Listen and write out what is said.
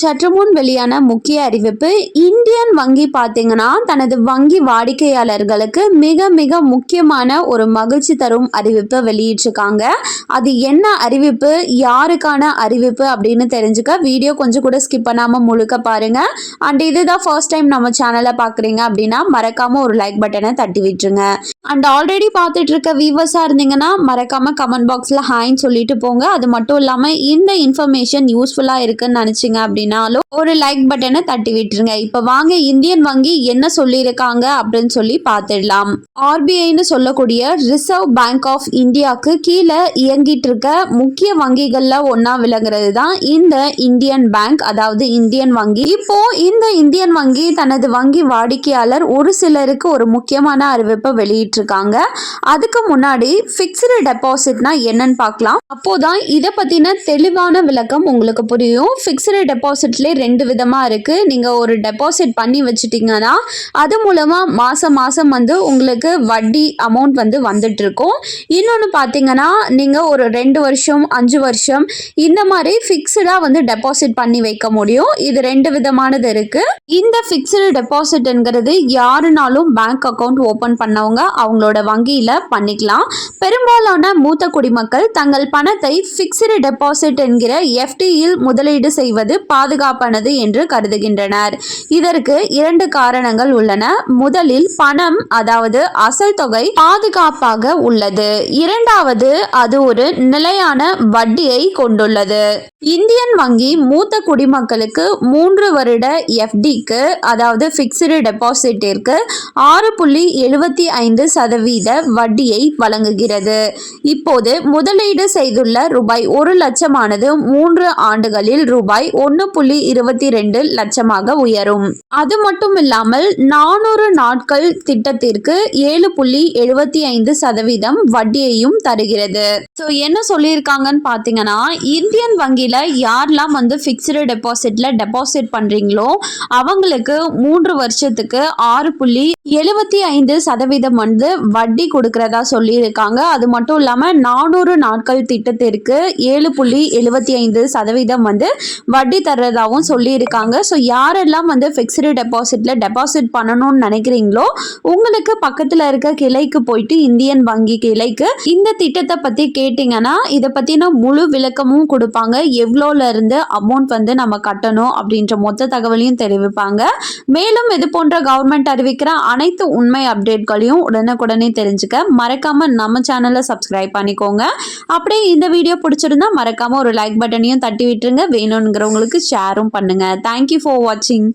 சற்று முன் வெளியான முக்கிய அறிவிப்பு இந்தியன் வங்கி பார்த்தீங்கன்னா தனது வங்கி வாடிக்கையாளர்களுக்கு மிக மிக முக்கியமான ஒரு மகிழ்ச்சி தரும் அறிவிப்பை வெளியிட்டிருக்காங்க. அது என்ன அறிவிப்பு யாருக்கான அறிவிப்பு அப்படின்னு தெரிஞ்சுக்க வீடியோ கொஞ்சம் கூட ஸ்கிப் பண்ணாமல் முழுக்க பாருங்க. அண்ட் இதுதான் ஃபர்ஸ்ட் டைம் நம்ம சேனலை பார்க்குறீங்க அப்படின்னா மறக்காமல் ஒரு லைக் பட்டனை தட்டி விட்டுருங்க. அண்ட் ஆல்ரெடி பார்த்துட்டு இருக்க வியூவர்ஸாக இருந்தீங்கன்னா மறக்காம கமெண்ட் பாக்ஸில் ஹாய்ன்னு சொல்லிட்டு போங்க. அது மட்டும் இல்லாமல் இந்த இன்ஃபர்மேஷன் யூஸ்ஃபுல்லாக இருக்குன்னு நினச்சிங்க அப்படின்னாலும் ஒரு லைக் பட்டனை தட்டி விட்டுருங்க. இப்போ வாங்க இந்தியன் வங்கி என்ன சொல்லியிருக்காங்க அப்படின்னு சொல்லி பார்த்துடலாம். ஆர்பிஐன்னு சொல்லக்கூடிய ரிசர்வ் பேங்க் ஆஃப் இந்தியாவுக்கு கீழே இயங்கிட்டு இருக்க முக்கிய வங்கிகளில் ஒன்றா விளங்குறது தான் இந்த இந்தியன் பேங்க் அதாவது இந்தியன் வங்கி. இப்போ இந்த இந்தியன் வங்கி தனது வங்கி வாடிக்கையாளர் ஒரு சிலருக்கு ஒரு முக்கியமான அறிவிப்பை வெளியிட்டு இருக்காங்க அதுக்கு முன்னாடி ஃபிக்ஸ்டு டெபாசிட்னா என்னன்னு பார்க்கலாம். அப்போதான் இதை பற்றின தெளிவான விளக்கம் உங்களுக்கு புரியும். ஃபிக்ஸ்டு டெபாசிட்லேயே ரெண்டு விதமாக இருக்குது நீங்கள் ஒரு டெபாசிட் பண்ணி வச்சுட்டிங்கன்னா அது மூலமாக மாதம் மாதம் வந்து உங்களுக்கு வட்டி அமௌண்ட் வந்து வந்துட்டு இருக்கும் இன்னொன்று பார்த்தீங்கன்னா நீங்கள் ஒரு ரெண்டு வருஷம் அஞ்சு வருஷம் இந்த மாதிரி ஃபிக்ஸ்டாக வந்து டெபாசிட் பண்ணி வைக்க முடியும். இது ரெண்டு விதமானது இருக்குது இந்த ஃபிக்ஸ்டு டெபாசிட்ங்கிறது யாருனாலும் பேங்க் அக்கவுண்ட் ஓப்பன் பண்ணவங்க அவங்களோட வங்கியில் பண்ணிக்கலாம். பெரும்பாலான மூத்த குடிமக்கள் தங்கள் பணத்தை ஃபிக்ஸ்டு டெபாசிட் என்கிற எஃப்டியில் முதலீடு செய்வது பாதுகாப்பானது என்று கருதுகின்றனர். இதற்கு இரண்டு காரணங்கள் உள்ளன. முதலில் பணம் அதாவது அசல் தொகை பாதுகாப்பாக உள்ளது. இரண்டாவது அது ஒரு நிலையான வட்டியை கொண்டுள்ளது. இந்தியன் வங்கி மூத்த குடிமக்களுக்கு மூன்று வருட எஃப்டிக்கு அதாவது ஃபிக்ஸ்டு டெபாசிட்டிற்கு ஆறு புள்ளி எழுபத்தி ஐந்து சதவீத வட்டியை வழங்குகிறது. இப்போது முதலீடு செய்துள்ள ரூபாய் ஒரு லட்சமானது மூன்று ஆண்டுகளில் ரூபாய் ஒன்று புள்ளி இருபத்தி ரெண்டு லட்சமாக உயரும். அது மட்டும் இல்லாமல் நானூறு நாட்கள் திட்டத்திற்கு ஏழு புள்ளி எழுபத்தி ஐந்து சதவீதம் வட்டியையும் தருகிறது. ஸோ என்ன சொல்லியிருக்காங்கன்னு பார்த்தீங்கன்னா இந்தியன் வங்கியில் யாரெல்லாம் வந்து ஃபிக்ஸ்டு டெபாசிட்டில் டெபாசிட் பண்ணுறீங்களோ அவங்களுக்கு மூன்று வருஷத்துக்கு ஆறு புள்ளி எழுபத்தி ஐந்து சதவீதம் வந்து வட்டி கொடுக்கறதா சொல்லியிருக்காங்க. அது மட்டும் இல்லாமல் நானூறு நாட்கள் திட்டத்திற்கு ஏழு புள்ளி எழுபத்தி ஐந்து சதவீதம் வந்து வட்டி தர்றதாகவும் சொல்லியிருக்காங்க. ஸோ யாரெல்லாம் வந்து ஃபிக்ஸ்டு டெபாசிட்டில் டெபாசிட் பண்ணணும்னு நினைக்கிறீங்களோ உங்களுக்கு பக்கத்தில் இருக்க கிளைக்கு போயிட்டு இந்தியன் வங்கி கிளைக்கு இந்த திட்டத்தை பற்றி கேட்டிங்கன்னா இதை பற்றின முழு விளக்கமும் கொடுப்பாங்க. எவ்வளோலேருந்து அமௌண்ட் வந்து நம்ம கட்டணும் அப்படின்ற மொத்த தகவலையும் தெரிவிப்பாங்க. மேலும் இது போன்ற கவர்மெண்ட் அறிவிக்கிற அனைத்து உண்மை அப்டேட்களையும் உடனுக்குடனே தெரிஞ்சுக்க மறக்காம நம்ம சேனலை சப்ஸ்கிரைப் பண்ணிக்கோங்க. அப்படியே இந்த வீடியோ பிடிச்சிருந்தா மறக்காம ஒரு லைக் பட்டனையும் தட்டி விட்டுருங்க. வேணுங்கிறவங்களுக்கு ஷேரும் பண்ணுங்க. தேங்க்யூ ஃபார் வாட்சிங்